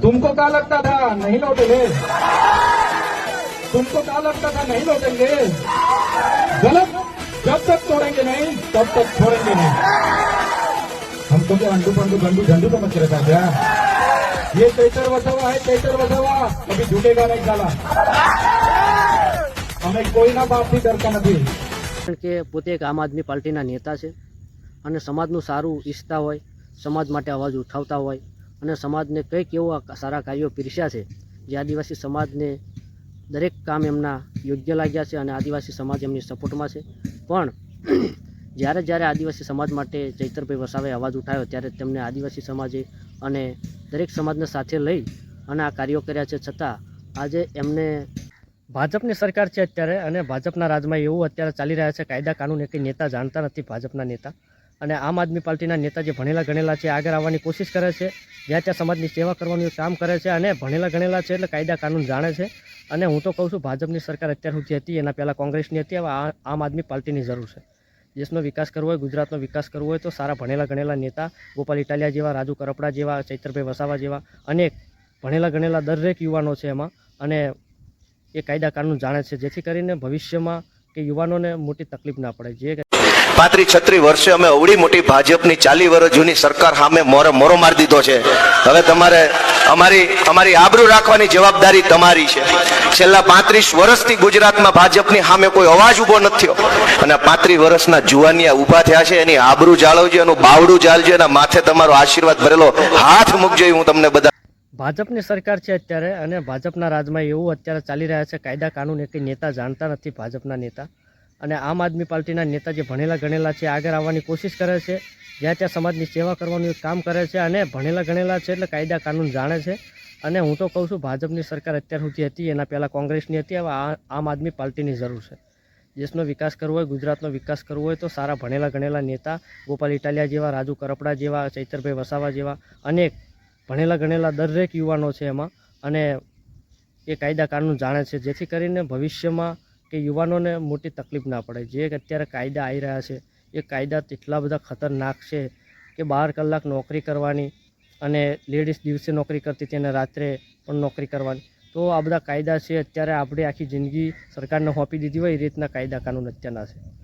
तुमको क्या लगता था नहीं लौटेंगे तुमको क्या लगता था नहीं लौटेंगे गलत जब तक तोड़ेंगे नहीं तब तक छोड़ेंगे नहीं हमको क्या अंडू पंडू गंडू झंडू समझ के रहता क्या ये चैतर वसावा है चैतर वसावा कभी झूठेगा नहीं साला हमें कोई ना बाप भी डरता नहीं કારણ કે પોતે એક આમ આદમી પાર્ટીના નેતા છે અને સમાજનું સારું ઈચ્છતા હોય સમાજ માટે અવાજ ઉઠાવતા હોય અને સમાજને કંઈક એવા સારા કાર્યો પીરસ્યા છે. જે આદિવાસી સમાજને દરેક કામ એમના યોગ્ય લાગ્યા છે અને આદિવાસી સમાજ એમની સપોર્ટમાં છે. પણ જ્યારે જ્યારે આદિવાસી સમાજ માટે ચૈતરભાઈ વસાવે અવાજ ઉઠાવ્યો ત્યારે તેમને આદિવાસી સમાજે અને દરેક સમાજને સાથે લઈ અને આ કાર્યો કર્યા છે. છતાં આજે એમને ભાજપની સરકાર છે અત્યારે અને ભાજપના રાજમાં એવું અત્યારે ચાલી રહ્યા છે. કાયદા કાનૂન કંઈ નેતા જાણતા નથી ભાજપના નેતા. અને આમ આદમી પાર્ટીના નેતા જે ભણેલા ગણેલા છે, આગળ આવવાની કોશિશ કરે છે, જ્યાં ત્યાં સમાજની સેવા કરવાનું કામ કરે છે અને ભણેલા ગણેલા છે એટલે કાયદા કાનૂન જાણે છે. અને હું તો કહું છું, ભાજપની સરકાર અત્યાર સુધી હતી, એના પહેલાં કોંગ્રેસની હતી, હવે આમ આદમી પાર્ટીની જરૂર છે. દેશનો વિકાસ કરવો હોય, ગુજરાતનો વિકાસ કરવો હોય, તો સારા ભણેલા ગણેલા નેતા, ગોપાલ ઇટાલિયા જેવા, રાજુ કરપડા જેવા, ચૈતરભાઈ વસાવા જેવા અનેક ભણેલા ગણેલા દરેક યુવાનો છે એમાં. અને એ કાયદા કાનૂન જાણે છે, જેથી કરીને ભવિષ્યમાં કે યુવાનોને મોટી તકલીફ ના પડે. જે પાંત્રીસ છત્રીસ વર્ષે અમે અવડી મોટી ભાજપની ચાલી વર્ષ જૂની સરકાર સામે મોરો મોરો મારી દીધો છે. હવે તમારે અમારી અમારી આબરૂ રાખવાની જવાબદારી તમારી છે. છેલ્લા પાંત્રીસ વર્ષથી ગુજરાતમાં ભાજપની સામે કોઈ અવાજ ઊભો નથી અને પાંત્રીસ વર્ષના જુવાનિયા ઊભા થયા છે, એની આબરૂ જાળવજો, એનું બાવડું જાળજો, એના માથે તમારો આશીર્વાદ ભરેલો હાથ મૂકજો, હું તમને બધા ભાજપની સરકાર છે અત્યારે અને ભાજપના રાજમાં એવું અત્યારે ચાલી રહ્યા છે, કાયદા કાનૂન એ કંઈ નેતા જાણતા નથી ભાજપના નેતા. અને આમ આદમી પાર્ટીના નેતા જે ભણેલા ગણેલા છે, આગળ આવવાની કોશિશ કરે છે, જ્યાં ત્યાં સમાજની સેવા કરવાનું એક કામ કરે છે અને ભણેલા ગણેલા છે એટલે કાયદા કાનૂન જાણે છે. અને હું તો કહું છું, ભાજપની સરકાર અત્યાર સુધી હતી, એના પહેલાં કોંગ્રેસની હતી, હવે આમ આદમી પાર્ટીની જરૂર છે. દેશનો વિકાસ કરવો હોય, ગુજરાતનો વિકાસ કરવો હોય, તો સારા ભણેલા ગણેલા નેતા, ગોપાલ ઇટાલિયા જેવા, રાજુ કરપડા જેવા, ચૈતરભાઈ વસાવા જેવા અનેક ભણેલા ગણેલા દરેક યુવાનો છે એમાં. અને એ કાયદા કાનૂન જાણે છે, જેથી કરીને ભવિષ્યમાં કે યુવાનોને મોટી તકલીફ ના પડે. જે અત્યારે કાયદા આવી રહ્યા છે, એ કાયદા એટલા બધા ખતરનાક છે કે બાર કલાક નોકરી કરવાની અને લેડીઝ દિવસે નોકરી કરતી હતી અને રાત્રે પણ નોકરી કરવાની. તો આ બધા કાયદા છે, અત્યારે આપણે આખી જિંદગી સરકારને સોંપી દીધી હોય એ રીતના કાયદા કાનૂન અત્યારના છે.